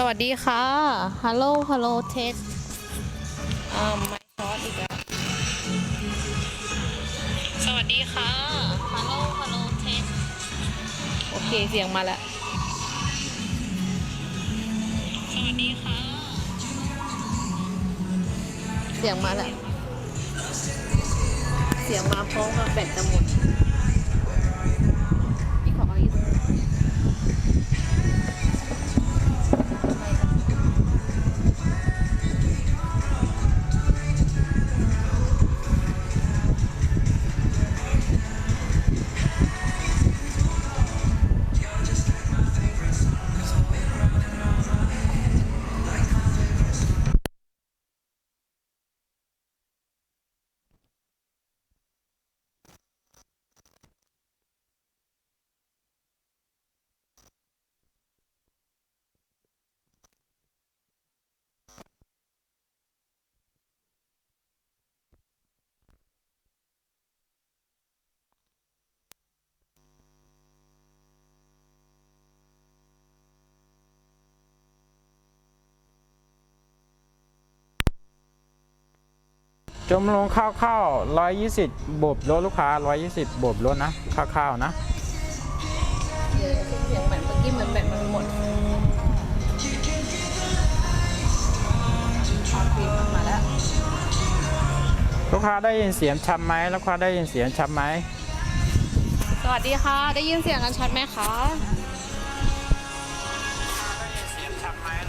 สวัสดีค่ะ ฮัลโหล ฮัลโหล เทสอ่าไม่ช็อตอีกแล้ว สวัสดีค่ะ ฮัลโหล ฮัลโหล เทส โอเค เสียงมาแล้ว สวัสดีค่ะ เสียงมาแล้ว เสียงมาพร้อมกับแบตจะหมด จมลงข้าวๆ120 บวบลดลูกค้า 120 บวบลดนะข้าวๆนะเดี๋ยวเสียงแบตเมื่อกี้เหมือนแบตมันหมดเอาฟิล์มมาแล้วลูกค้าได้ยินเสียงชัดไหมลูกค้าได้ยินเสียงชัดไหมสวัสดีค่ะ ได้ยินเสียงกันชัดไหมคะ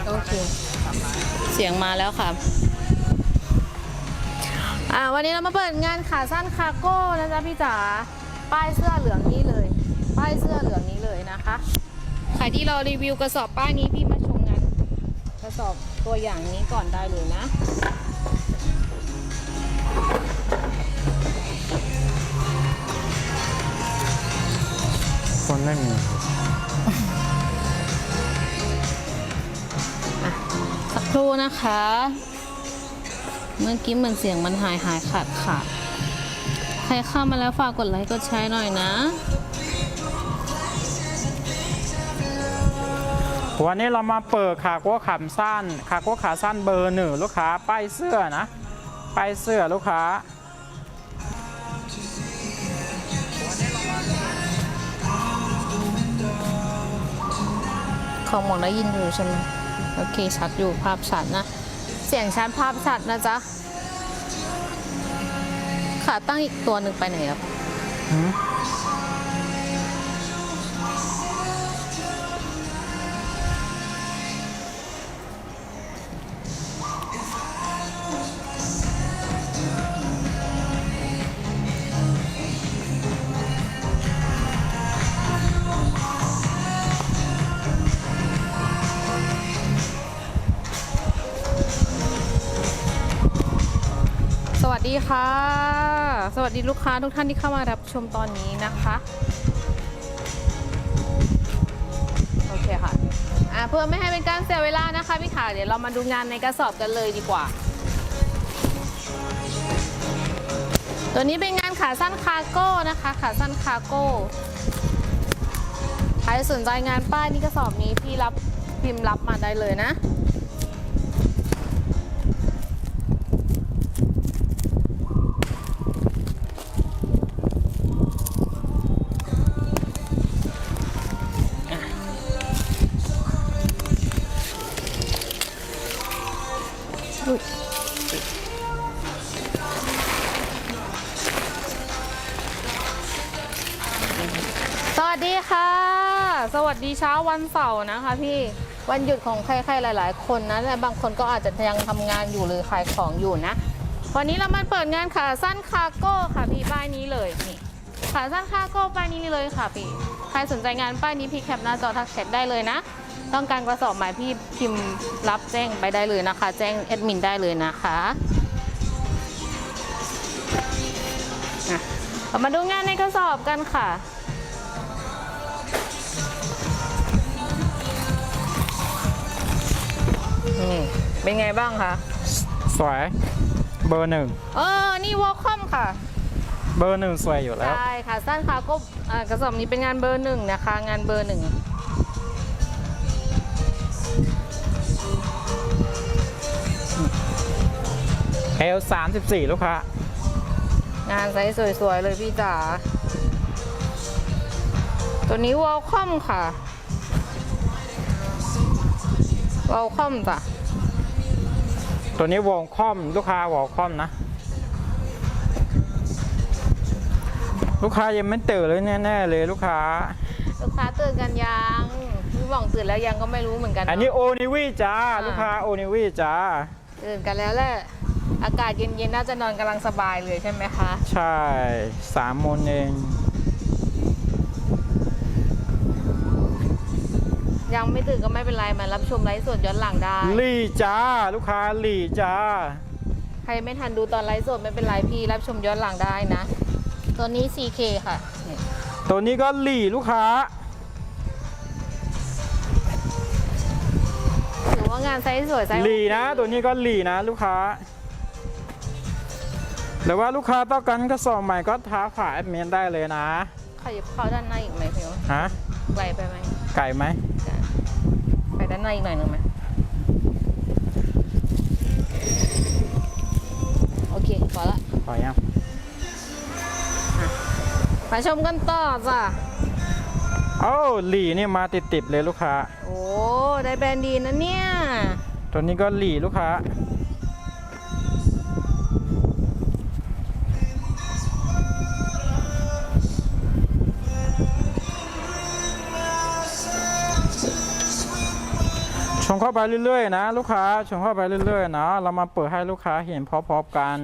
โอเคเสียงมาแล้วค่ะ อ่าวันนี้เรามาเปิดงานขาสั้นคาร์โก้นะจ๊ะพี่จ๋าป้ายเสื้อเหลืองนี้เลย ป้ายเสื้อเหลืองนี้เลยนะคะใครที่เรารีวิวกระสอบป้ายนี้พี่มาชมงานกระสอบตัวอย่างนี้ก่อนได้เลยนะคนไม่มีสักครู่นะคะ เมื่อกี้เหมือนเสียงมันหายหายขาดขาดใครเข้ามาแล้วฝากกดไลค์กดแชร์หน่อยนะวันนี้เรามาเปิดขากัวขาสั้นขากัวขาสั้นเบอร์หนึ่งลูกค้าป้ายเสื้อนะป้ายเสื้อลูกค้า ของหมองได้ยินอยู่ใช่ไหมโอเคชัดอยู่ภาพชัดนะ เสียงชัดภาพชัดนะจ๊ะ ขาตั้งอีกตัวหนึ่งไปไหนครับ สวัสดีลูกค้าทุกท่านที่เข้ามารับชมตอนนี้นะคะโอเคค่ะอ่าเพื่อไม่ให้เป็นการเสียเวลานะคะพี่ขาเดี๋ยวเรามาดูงานในกระสอบกันเลยดีกว่า ตัวนี้เป็นงานขาสั้นคาร์โก้นะคะ ขาสั้นคาร์โก้ใครสนใจงานป้ายนี่กระสอบนี้พี่รับพิมพ์รับมาได้เลยนะ นะคะพี่วันหยุดของใครๆหลาย ๆ คนนะแต่บางคนก็อาจจะยังทำงานอยู่หรือขายของอยู่นะ วันนี้เรามาเปิดงานขาสั้นคาโก้ค่ะพี่ป้ายนี้เลยนี่ขาสั้นคาโก้ป้ายนี้เลยค่ะพี่ใครสนใจงานป้ายนี้พี่แคปหน้าจอทักแชทได้เลยนะ ต้องการกระสอบหมายพี่พิมพ์รับแจ้งไปได้เลยนะคะ แจ้งแอดมินได้เลยนะคะอะเรามาดูงานในกระสอบกันค่ะ เป็นไงบ้างคะ สวย เบอร์หนึ่ง เออ นี่วอลคอมค่ะ เบอร์หนึ่งสวยอยู่แล้ว ใช่ค่ะ สั้นคาก็อ่กระสอบนี้เป็นงานเบอร์หนึ่งนะคะ งานเบอร์หนึ่งเอลสามสิบสี่ลูกค้า งานไซส์สวยๆเลยพี่จ๋า ตัวนี้วอลคอมค่ะ วอลคอมจ้ะตัวนี้วงคอมลูกค้าวอลคอมนะ ลูกค้ายังไม่ตื่นเลยแน่ๆเลยลูกค้า ลูกค้าตื่นกันยังพี่หว่องตื่นแล้วยังก็ไม่รู้เหมือนกันอันนี้โอนิวีจ้าอ่าลูกค้าโอนิวีจ้าตื่นกันแล้วแหละอากาศเย็นๆน่าจะนอนกำลังสบายเลยใช่ไหมคะ ใช่สามโมงเอง ยังไม่ตื่นก็ไม่เป็นไรมารับชมไลฟ์สดย้อนหลังได้ ลีจ้า ลูกค้าลีจ้า ใครไม่ทันดูตอนไลฟ์สดไม่เป็นไรพี่รับชมย้อนหลังได้นะ ตัวนี้ 4K ค่ะนี่ตัวนี้ก็ลีลูกค้า ถือว่างานไซส์สวยไซส์ลีนะ ตัวนี้ก็ลีนะลูกค้าหรือว่าลูกค้าต้องการกระสอบใหม่ก็ท้าฝ่ายแอดมินได้เลยนะขยับเข้าด้านในอีกไหมพี่วฮะไกลไปไหมไก่ไหมไปด้านในอีกหน่อยหนึ่งไหมโอเคพอละพอยังมาชมกันต่อจ้ะโอ้ลีนี่มาติดๆเลยลูกค้า โอ้ ได้แบรนด์ดีนะเนี่ย ตัวนี้ก็หลีลูกค้า ชมเข้าไปเรื่อยๆนะ ลูกค้าชมเข้าไปเรื่อยๆนะเรามาเปิดให้ลูกค้าเห็นพร้อมๆกัน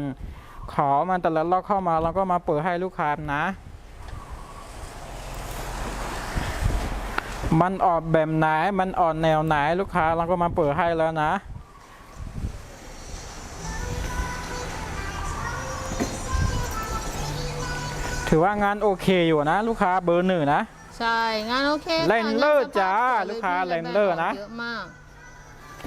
ขอมันแต่ละรอบเข้ามาเราก็มาเปิดให้ลูกค้านะ มันออกแบบไหนมันออกแนวไหนลูกค้าเราก็มาเปิดให้แล้วนะถือว่างานโอเคอยู่นะ ลูกค้าเบอร์หนึ่งนะ ใช่ งานโอเคค่ะแรงเลอร์งนสภพจ้าสวยยลูกค้าพี่แรงเลอร์นะเยอะมาก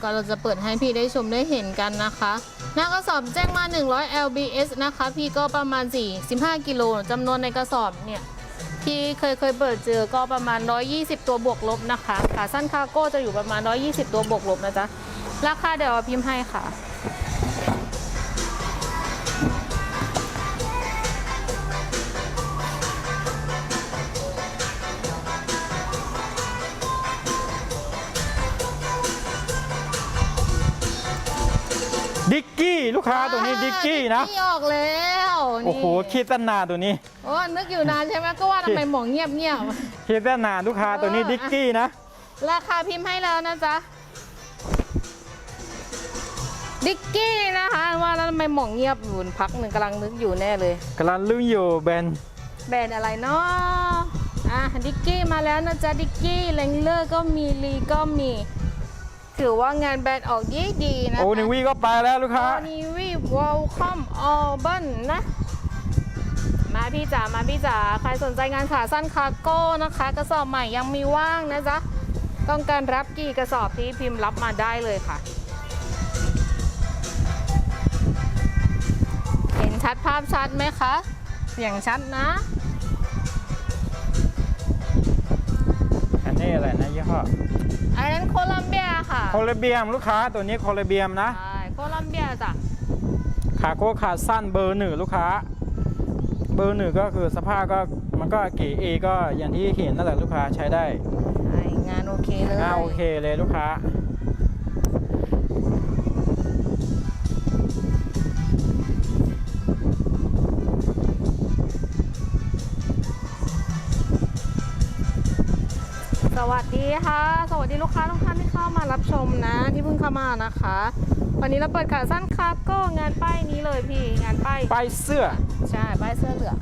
ก็เราจะเปิดให้พี่ได้ชมได้เห็นกันนะคะ หน้ากระสอบแจ้งมา 100 lbs นะคะ พี่ก็ประมาณ4 15กิโลจำนวนในกระสอบเนี่ยที่เคยเคยเปิดเจอก็ประมาณ 120 ตัวบวกลบนะคะขาสั้นคาร์โก้จะอยู่ประมาณ 120 ตัวบวกลบนะจ๊ะราคาเดี๋ยวพิมพ์ให้ค่ะ ดิกกี้ลูกค้าตัวนี้ดิกกี้นะดิกกี้ออกแล้วนี่โอ้โหคิดตั้งนานตัวนี้โอ้นึกอยู่นานใช่ไหมก็ว่าทำไมหมองเงียบเงียบคิดตั้งนานลูกค้าตัวนี้เออดิกกี้นะๆราคาพิมพ์ให้แล้วนะจ๊ะดิกกี้นะคะว่าแล้วทำไมหมองเงียบอยู่พักหนึ่งกำลังนึกอยู่แน่เลยกำลังลุ้นอยู่แบรนด์แบรนด์อะไรเนาะอะดิกกี้มาแล้วนะจ๊ะดิกกี้เลงเลอร์ก็มีลีก็มี ถือว่างานแบรนด์ออกยี่ดีนะคะโอ้นิวีก็ไปแล้วลูกค้าโอนิวีวอลคอมออบันนะ มาพี่จ๋ามาพี่จ๋าใครสนใจงานขาสั้นคาร์โก้นะคะ กระสอบใหม่ยังมีว่างนะจ๊ะ ต้องการรับกี่กระสอบที่พิมพ์รับมาได้เลยค่ะ เห็นชัดภาพชัดไหมคะ เสียงชัดนะ อันนี้อะไรนะยี่ห้ออันนั้น โคลัมเบียค่ะ โคลเบียมลูกค้าตัวนี้โคลเบียมนะ ใช่ โคลัมเบียจ้ะ ขาโก้ขาสั้นเบอร์หนึ่งลูกค้า เบอร์หนึ่งก็คือสภาพก็มันก็เก๋เอก็อย่างที่เห็นนั่นแหละลูกค้าใช้ได้ใช่ งานโอเคเลยงาโอเคเลยลูกค้า วัสดีค่ะ สวัสดีลูกค้าทุกท่านที่เข้ามารับชมนะ ที่เพิ่งเข้ามานะคะ วันนี้เราเปิดขาสั้นคาร์โก้งานป้ายนี้เลยพี่งานป้ายไปเสื้อใช่ป้ายเสื้อเหลือง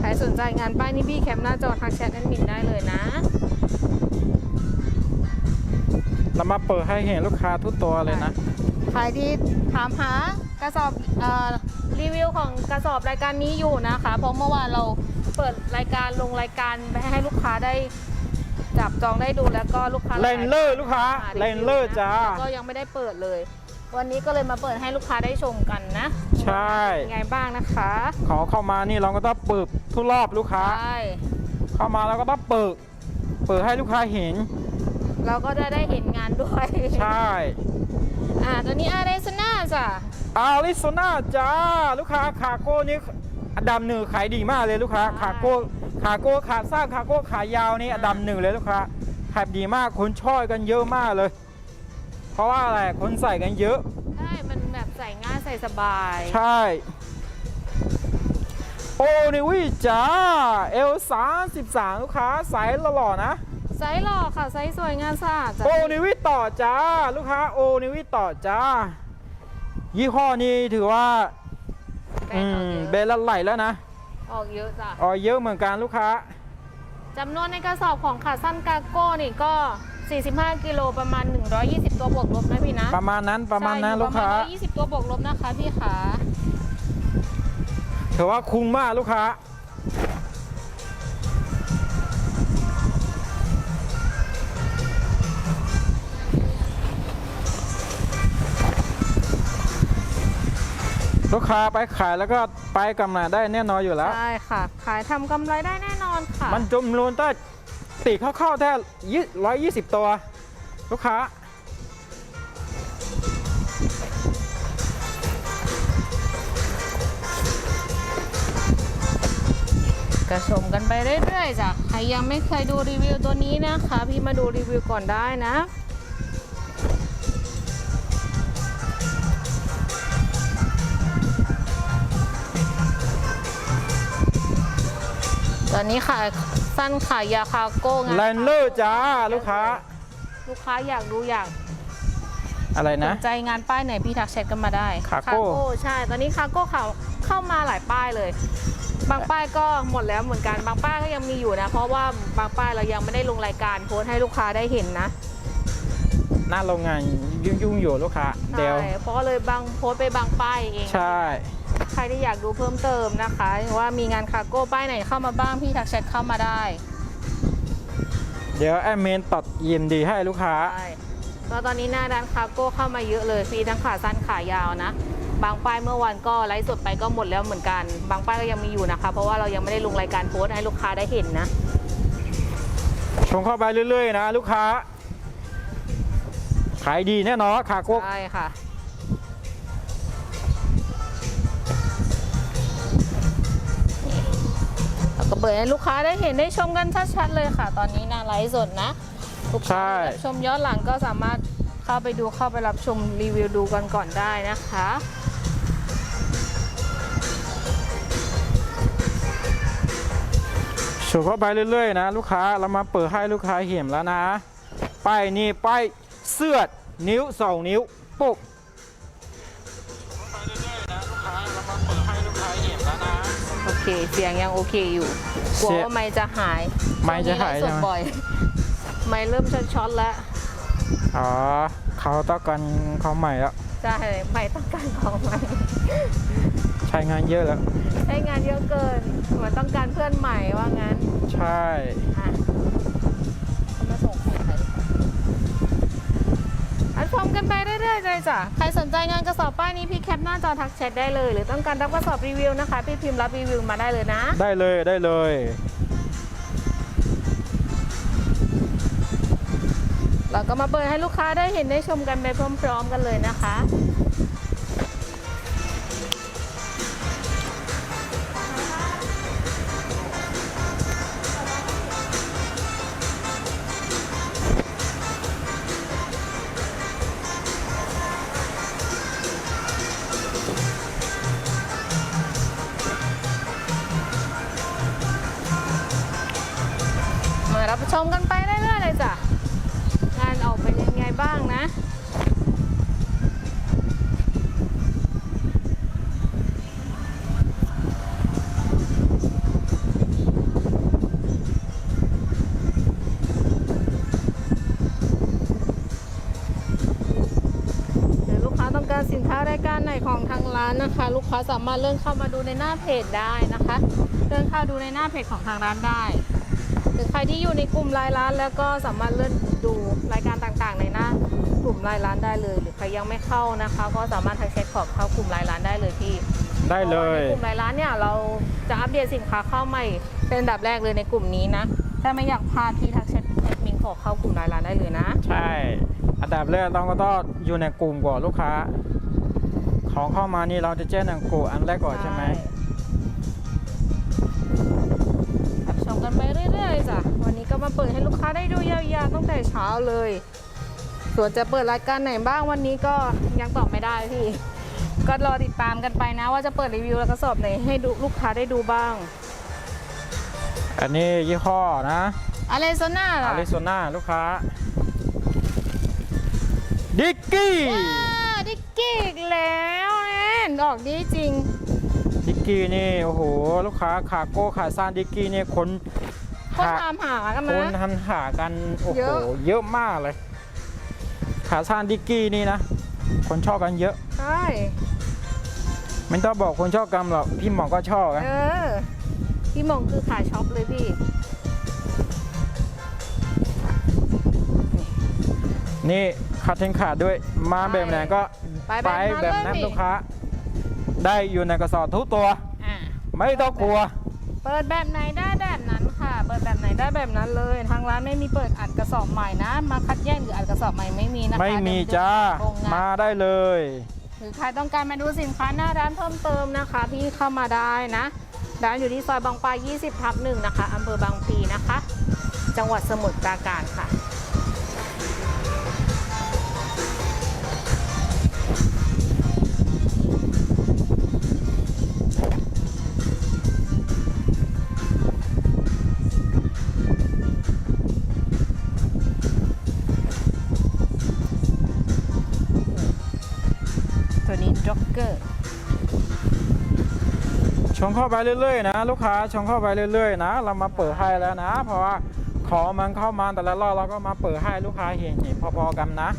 ใครสนใจงานป้ายนี้พี่แคปหน้าจอทักแชทแอดมินได้เลยนะเรามาเปิดให้เห็นลูกค้าทุกตัวเลยนะใครที่ถามหากระสอบเอ่อรีวิวของกระสอบรายการนี้อยู่นะคะ เพราะเมื่อวานเรา เปิดรายการลงรายการไปให้ลูกค้าได้จับจองได้ดูแล้วก็ลูกค้าหเลายนๆเลอร์ลูกค้าหาเลวิวนเลอร์จ้า ก็ยังไม่ได้เปิดเลย วันนี้ก็เลยมาเปิดให้ลูกค้าได้ชมกันนะใช่เป็นไงบ้างนะคะขอเข้ามานี่เราก็ต้องเปิดทุกรอบลูกค้า ใช่เข้ามาเราก็ต้องเปิด เปิดให้ลูกค้าเห็น เราก็จะได้เห็นงานด้วยใช่อ่าตัวนี้อาร์เรซนาจ้ะอาริโซนาจ้า ลูกค้าคาโก้นี่อัน ดับหนึ่งขายดีมากเลยลูกค้าใช่คาโก้คาโก้ขาสั้นคาโก้ขายาวนี่อันดับหนึ่งเลยลูกค้าขายดีมากคนชอบกันเยอะมากเลย เพราะว่าอะไรคนใส่กันเยอะใช่มันแบบใส่ง่ายใส่สบาย ใช่ โอนิวิจ้าเอลสามสิบสามลูกค้าใส่หล่อๆนะไซส์หล่อค่ะไซส์สวยงามสะอาดจ้ะโอนิวิต่อจ้า ลูกค้าโอนิวิต่อจ้า ยี่ห้อนี้ถือว่า แบรอืนด์ออกมเยอะเบลละไหลแล้วนะออกเยอะจ้ะออเยอะเหมือนกันลูกค้า จำนวนในกระสอบของขาสั้นกาโก้นี่ก็ 45 กิโลประมาณ 120 ตัวบวกลบนะพี่นะประมาณนั้นประมาณนั้นใช่อยู่ลูกค้า ประมาณ120 ตัวบวกลบนะคะพี่ขา ถือว่าคุ้มมากลูกค้า ลูกค้าไปขายแล้วก็ไปกำไรได้แน่นอนอยู่แล้ว ใช่ค่ะ ขายทำกำไรได้แน่นอนค่ะ มันจำนวนตั้งตีเข้าๆแค่ร้อยยี่สิบตัว ลูกค้า กระชมกันไปเรื่อยๆจ้ะใครยังไม่เคยดูรีวิวตัวนี้นะคะ พี่มาดูรีวิวก่อนได้นะ ตอนนี้ขายสั้นขายยาคาโก้งานแลนเลอร์จ้าลูกค้า ลูกค้าอยากดูอยากอะไรสนะ นใจงานป้ายไหนพี่ทักแชทกันมาได้คาโก้ ใช่ ตอนนี้คาโก้เขาเข้ามาหลายป้ายเลย บางป้ายก็หมดแล้วเหมือนกัน บางป้ายก็ยังมีอยู่นะ เพราะว่าบางป้ายเรายังไม่ได้ลงรายการโพสต์ให้ลูกค้าได้เห็นนะ หน้าโรงงานยุ่งๆอยู่ลูกค้า เดี๋ยวใช่เพราะก็เลยบางโพสต์ไปบางป้ายเอง ใช่ ใครที่อยากดูเพิ่มเติมนะคะ ว่ามีงานคาโก้ป้ายไหนเข้ามาบ้างพี่ทักแชทเข้ามาได้เดี๋ยวแอดมินตัดยินดีให้ลูกค้าใช่แล้วตอนนี้หน้าร้านคาโก้เข้ามาเยอะเลยฟรีทั้งขาสั้นขายาวนะ บางป้ายเมื่อวันก็ไลฟ์สดไปก็หมดแล้วเหมือนกัน บางป้ายก็ยังมีอยู่นะคะ เพราะว่าเรายังไม่ได้ลงรายการโพสต์ให้ลูกค้าได้เห็นนะชงเข้าไปเรื่อยๆนะ ลูกค้า ขายดีแน่นอนคาโก้ใช่ค่ะ ก็เปิดให้ลูกค้าได้เห็นได้ชมกันชัดๆเลยค่ะ ตอนนี้หน้าไลฟ์สดนะลูกค้าใช่ที่รับชมย้อนหลังก็สามารถเข้าไปดูเข้าไปรับชมรีวิวดูกันก่อนได้นะคะชงเข้าไปเรื่อยๆนะลูกค้าเรามาเปิดให้ลูกค้าเห็นแล้วนะ ป้ายนี่ป้ายเสื้อนิ้วสองนิ้วปุ๊บ เคเสียงยังโอเคอยู่กลัวเสียว่าไม่จะหายไมค์จะหายช่วงนี้ไลฟ์สดใช่ไหมบ่อยไม่เริ่มช็อตๆแล้วอ๋อเขาต้องการเขาใหม่แล้วใช่ไม่ต้องการของใหม่ใช้งานเยอะแล้วใช้งานเยอะเกินเหมือนต้องการเพื่อนใหม่ว่างั้น ใช่ อันชมกันไปเรื่อยๆเลยจ้ะ ใครสนใจงานกระสอบป้ายนี้พี่แคปหน้าจอทักแชทได้เลย หรือต้องการรับกระสอบรีวิวนะคะ พี่พิมพ์รับรีวิวมาได้เลยนะ ได้เลยได้เลย เราก็มาเปิดให้ลูกค้าได้เห็นได้ชมกันไปพร้อม ๆ กันเลยนะคะ กค้าต้องการสินค้ารายการไหนของทางร้านนะคะ ลูกค้าสามารถเลื่อนเข้ามาดูในหน้าเพจได้นะคะเลื่อนเข้าดูในหน้าเพจของทางร้านได้หรือใครที่อยู่ในกลุ่มรายร้าน แล้วก็สามารถเลื่อนดูรายการต่างๆ ในหน้ากลุ่มรายร้านได้เลย หรือใครยังไม่เข้านะคะ ก็สามารถทักแชทขอบเข้ากลุ่มรายร้านได้เลยพี่ได้เลพราะว่ายในกลุ่มรายร้านเนี่ยเราจะอัปเดตสินค้าเข้าใหม่เป็นอันดับแรกเลยในกลุ่มนี้นะถ้าไม่อยากพลาดพี่ทักแชทแอดมินขอเข้ากลุ่มรายร้านได้เลยนะ ใช่ อันดับแรกต้องก็ต้องอยู่ในกลุ่มก่อนลูกค้า ของเข้ามานี่เราจะแจ้งหนังโกอันแรกก่อนใช่ไหมรับชมกันไปเรื่อยๆจ้ะวันนี้ก็มาเปิดให้ลูกค้าได้ดูยาวๆตั้งแต่เช้าเลย ส่วนจะเปิดรายการไหนบ้างวันนี้ก็ยังตอบไม่ได้พี่ ก็รอติดตามกันไปนะ ว่าจะเปิดรีวิวแล้วก็สอบไหนให้ดูลูกค้าได้ดูบ้าง อันนี้ยี่ห้อนะอะไรโซน่าอาล่ะริโซนาลูกค้า ดิกกี้ว้าดิกกี้อีกแล้วแน่ดอกดีจริง ดิกกี้นี่ โอ้โห ลูกค้าขาโก้ขาสั้นดิกกี้นี่คนคนหาตามหากันคนนะทำหากัน โอ้โห เยอะเยอะมากเลย ขาสั้นดิกกี้นี่นะ คนชอบกันเยอะ ใช่ไม่ต้องบอกคนชอบกันหรอกพี่หมอก็ชอบนะเออ พี่หมงคือขายช็อปเลยพี่นี่ คัดเทนขาดด้วย มาแบบไหนก็ไปแบบนั้นแบบนั้นเลยลูกค้า ได้อยู่ในกระสอบทุกตัวอะไม่ต้องกลัว เปิดแบบไหนได้แบบนั้นค่ะ เปิดแบบไหนได้แบบนั้นเลย ทางร้านไม่มีเปิดอัดกระสอบใหม่นะ มาคัดแยกหรืออัดกระสอบใหม่ไม่มีนะคะไม่มีเดิๆจ้าโรงงานมาได้เลย หรือใครต้องการมาดูสินค้าหน้าร้านเพิ่มเติมนะคะพี่เข้ามาได้นะร้านอยู่ที่ซอยบางปลา20ทับหนึ่งนะคะอำเภอบางพลีนะคะ จังหวัดสมุทรปราการค่ะ งเข้าไปเรื่อยๆนะ ลูกค้าชงเข้าไปเรื่อยๆนะ เรามาเปิดให้แล้วนะ เพราะว่าของมันเข้ามาแต่ละรอบเราก็มาเปิดให้ลูกค้าเห็นเห็นพอๆกันนะ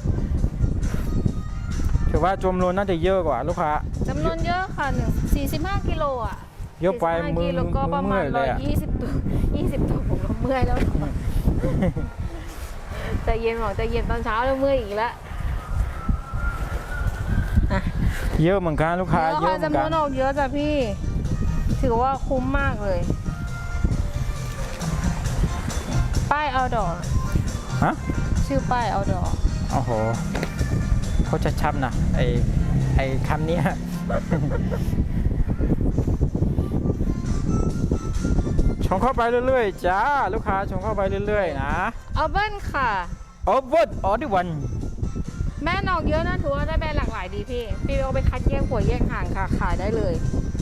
ถือว่าจมรวนน่าจะเยอะกว่าลูกค้าจำนวนเยอะค่ะหนึ่ง45กิโลอะเยอะไป45มือกิโลก็ประมาณมือเมื่อยเลยอะ120ตัว20ตัวผมก็เมื่อยแล้วแต่เย็นหมอกแต่เย็นตอนเช้าแล้วเมื่อยอีกแล้วเยอะเหมือนกันลูกค้าเยเยอะอะค่ะเหมือนจำนกัวนนออกเยอะจ้ะพี่ ถือว่าคุ้มมากเลย ป้ายเอาดอฮะชื่อป้ายเอาดอโอ้โหเขาจะชับนะไอไอคำเนี้ยชงเข้าไปเรื่อยๆจ้าลูกค้าชงเข้าไปเรื่อยๆนะเอาเบิ้ลค่ะโอ้บดออดิวันแม่นออกเยอะนะถือว่าได้แบรนด์หลากหลายดีพี่ พี่เอาไปคัดแยกหัวแยกห่างค่ะขายได้เลย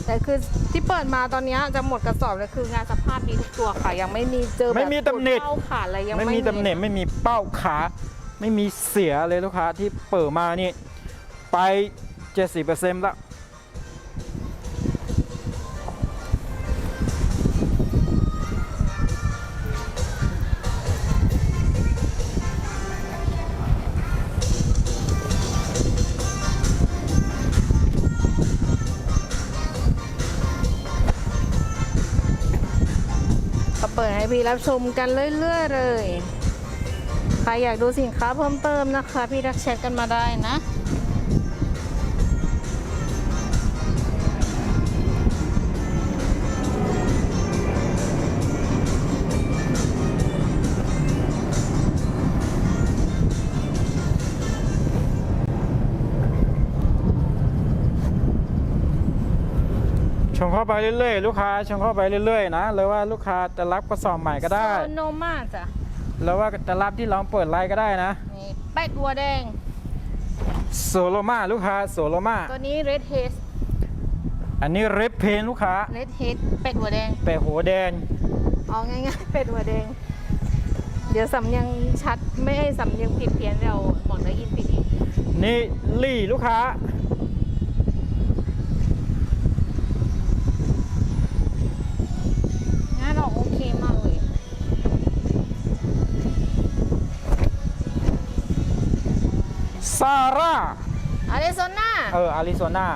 แต่คือที่เปิดมาตอนนี้จะหมดกระสอบเลยคืองานสภาพดีทุกตัวค่ะยังไม่มีเจอแบบไม่มีตำหนิเข้าขาดอะไรยังไม่ไม่มีตำเหน็ไม่มีเป้าขา ไม่มีเสียเลยลูกค้าที่เปิดมานี่ไป 70%แล้ว พี่รับชมกันเรื่อยๆเลย ใครอยากดูสินค้าเพิ่มเติมนะคะ พี่รักแชทกันมาได้นะ ชงเข้าไปเรื่อยๆ ลูกค้าชงเข้าไปเรื่อยๆนะหรือว่าลูกค้าจะรับกระสอบใหม่ก็ได้ โซโนมาจ้ะหรือว่าจะรับที่เราเปิดไลน์ก็ได้นะนี่เป็ดวัวแดง โซโลมาลูกค้าโซโลมาตัวนี้ Red h e a d อันนี้เรปเพนลูกค้า Red h e a d เป็ดหัวแดงแปะหัวแดง เอาง่ายๆ เป็ดหัวแดง เดี๋ยวสำเนียงชัดไม่ให้สำเนียงผิดเพี้ยนเราหมอนได้ยินผิดอีกนี่ลี่ลูกค้า ซาร่าอาริโซนาเอออาริโซนา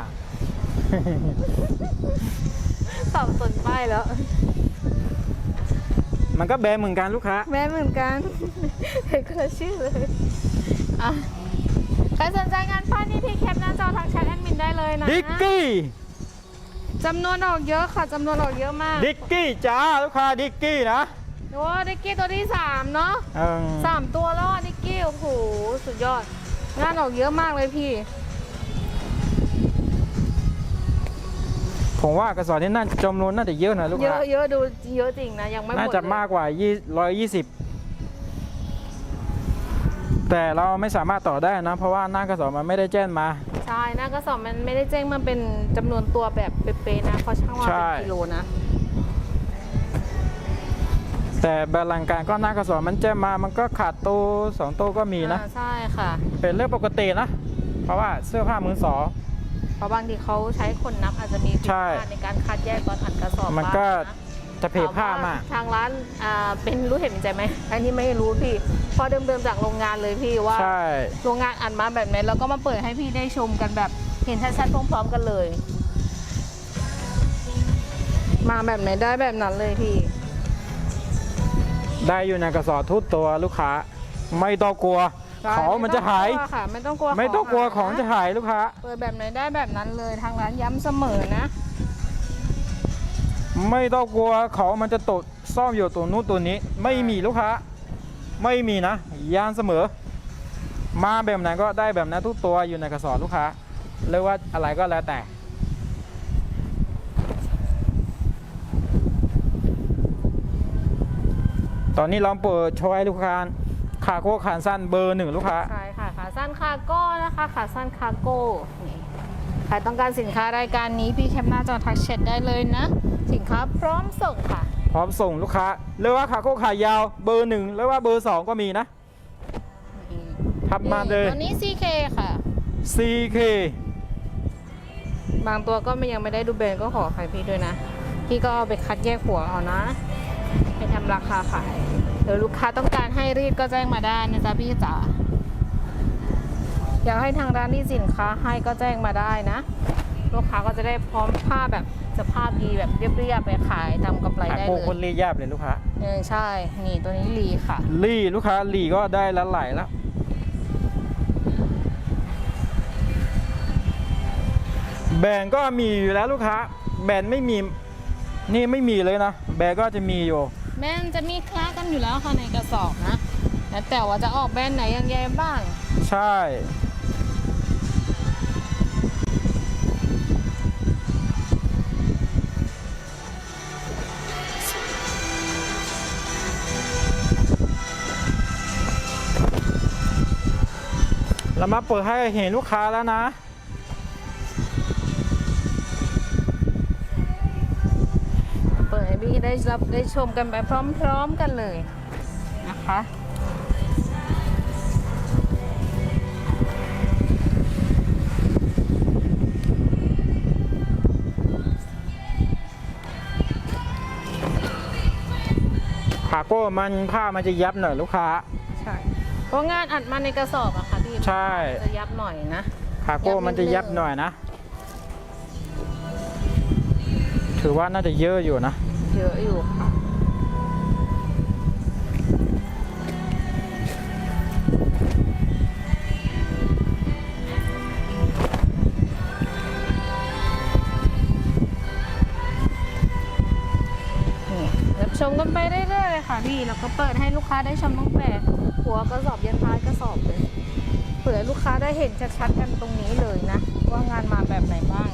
สับสนป้ายแล้ว มันก็แบรนด์เหมือนกันลูกค้า แม่เหมือนกันเห็นคนละชื่อเลยอะใครสนใจงานป้ายนี่พี่แคปหน้าจอทางแชทแอดมินได้เลยนะดิกกี้ จำนวนออกเยอะค่ะจำนวนออกเยอะมากดิกกี้จ้าลูกค้าดิกกี้นะโอ้ดิกกี้ตัวที่สามเนาะเออสามตัวแล้วอะดิกกี้โอ้โหสุดยอด งานออกเยอะมากเลยพี่ ผมว่ากระสอบนี้น่าจำนวนน่าจะเยอะหน่อยลูกเยค้าอะเยอะดูเยอะจริงนะยังไม่หมดน่าจะเลยมากกว่าร้อยยี่สิบแต่เราไม่สามารถต่อได้นะ เพราะว่าหน้ากระสอบมันไม่ได้แจ้งมา ใช่หน้ากระสอบมันไม่ได้แจ้งมาเป็นจำนวนตัวแบบเป๊ะๆนะเขาช่างมาใช่ เป็นกิโลนะ แต่แบรนด์หลังการก็หน้ากระสอบมันแจ้งมามันก็ขาดตัวสองตัวก็มีนะ อ่าใช่ค่ะ เป็นเรื่องปกตินะ เพราะว่าเสื้อผ้ามือสอง เพราะบางทีเขาใช้คนนับอาจจะมีผิดใช่ พลาดในการคัดแยกตอนอัดกระสอบมันก็บ้างนะจะเพจผ้ามาก ทางร้านอ่าเป็นรู้เห็นใจไหมอันนี้ไม่รู้พี่เพอเดิมๆจากโรงงานเลยพี่ว่า ใช่ โรงงานอัดมาแบบไหนแล้วก็มาเปิดให้พี่ได้ชมกันแบบ เห็นชัดๆพร้อมๆกันเลย มาแบบไหนได้แบบนั้นเลยพี่ ได้อยู่ในกระสอบทุกตัวลูกค้า ไม่ต้องกลัว ของมันจะหายไม่ต้องกลัวค่ะไม่ต้องกลัวไม่ต้องกลัวหายของจะหายลูกค้า เปิดแบบไหนได้แบบนั้นเลยทางร้านย้ำเสมอนะ ไม่ต้องกลัวของมันจะตกซ่อมอยู่ตัวนู้นตัวนี้ ไม่มีลูกค้า ไม่มีนะยานเสมอ มาแบบไหนก็ได้แบบนั้นทุกตัวอยู่ในกระสอบลูกค้าเรียกว่าอะไรก็แล้วแต่ ตอนนี้เราเปิดโชว์ให้ลูกค้าขาโก้ขานสั้นเบอร์หนึ่งลูกค้าใช่ค่ะขาสั้นคาร์โก้นะคะขาสั้นคาร์โก้นี่ใครต้องการสินค้ารายการนี้พี่แคปหน้าจอทักแชทได้เลยนะ สินค้าพร้อมส่งค่ะ พร้อมส่งลูกค้าเรียกว่าขาโก้ขายาวเบอร์หนึ่งเรียกว่าเบอร์สองก็มีนะทับมาเลยตัวนี้ CK ค่ะ CK บางตัวก็ไม่ยังไม่ได้ดูแบรนด์ก็ขอใครพี่ด้วยนะ พี่ก็เอาไปคัดแยกหัวเอานะ ไปทำราคาขายเดี๋ยวลูกค้าต้องการให้รีดก็แจ้งมาได้นะจ๊ะพี่จ๋าอยากให้ทางร้านที่สินค้าให้ก็แจ้งมาได้นะลูกค้าก็จะได้พร้อมผ้าแบบสภาพดีแบบเรียบๆไปขายทำกำไรขาได้โก้เลคนยรียบเลยลูกค้าเออใช่ นี่ตัวนี้ลีค่ะ รีลูกค้ารีก็ได้ละไหลายแล้วแบรนด์ก็มีอยู่แล้วลูกค้า แบรนด์ไม่มี นี่ไม่มีเลยนะ แบรนด์ก็จะมีอยู่แม่นจะมีคล้ากันอยู่แล้วค่ะในกระสอบนะแล้วแต่ว่าจะออกแบรนด์ไหนยังไงบ้าง ใช่ เรามาเปิดให้เห็นลูกค้าแล้วนะ เปิดให้พี่ได้รับได้ชมกันไปพร้อมๆกันเลยนะคะขาโก้มันผ้ามันจะยับหน่อยลูกค้า ใช่ เพราะงานอัดมาในกระสอบอะค่ะพี่ใช่ จะยับหน่อยนะ ขาโก้มันจะยับหน่อยนะ ถือว่าน่าจะเยอะอยู่นะ เยอะอยู่ค่ะนี่รับชมกันไปเรื่อยๆเลยค่ะพี่ แล้วก็เปิดให้ลูกค้าได้ชมตั้งแต่หัวกระสอบยันท้ายกระสอบเลย เผื่อลูกค้าได้เห็นชัดๆกันตรงนี้เลยนะ ว่างานมาแบบไหนบ้าง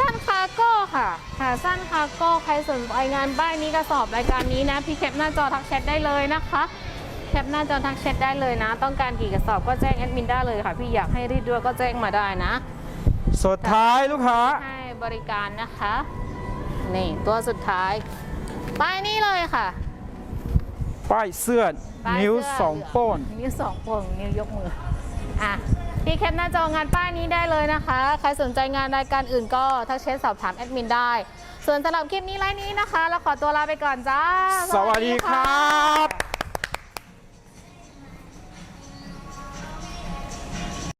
สั้นคาร์โก้ค่ะ ขาสั้นคาร์โก้ใครสนใจงานป้ายนี้กระสอบรายการนี้นะ พี่แคปหน้าจอทักแชทได้เลยนะคะ แคปหน้าจอทักแชทได้เลยนะ ต้องการกี่กระสอบก็แจ้งแอดมินได้เลยค่ะ พี่อยากให้รีดด้วยก็แจ้งมาได้นะ สุดท้ายลูกค้า ให้บริการนะคะ นี่ตัวสุดท้าย ป้ายนี้เลยค่ะป้ายเสื้อป้ายนิ้วเสื้สองโป้นนิ้วสองโป้งนิ้วยกมือ อะ พี่แคปหน้าจองานป้ายนี้ได้เลยนะคะ ใครสนใจงานรายการอื่นก็ทักแชทสอบถามแอดมินได้ ส่วนสำหรับคลิปนี้ไลน์นี้นะคะ เราขอตัวลาไปก่อนจ้า สวัสดีครับ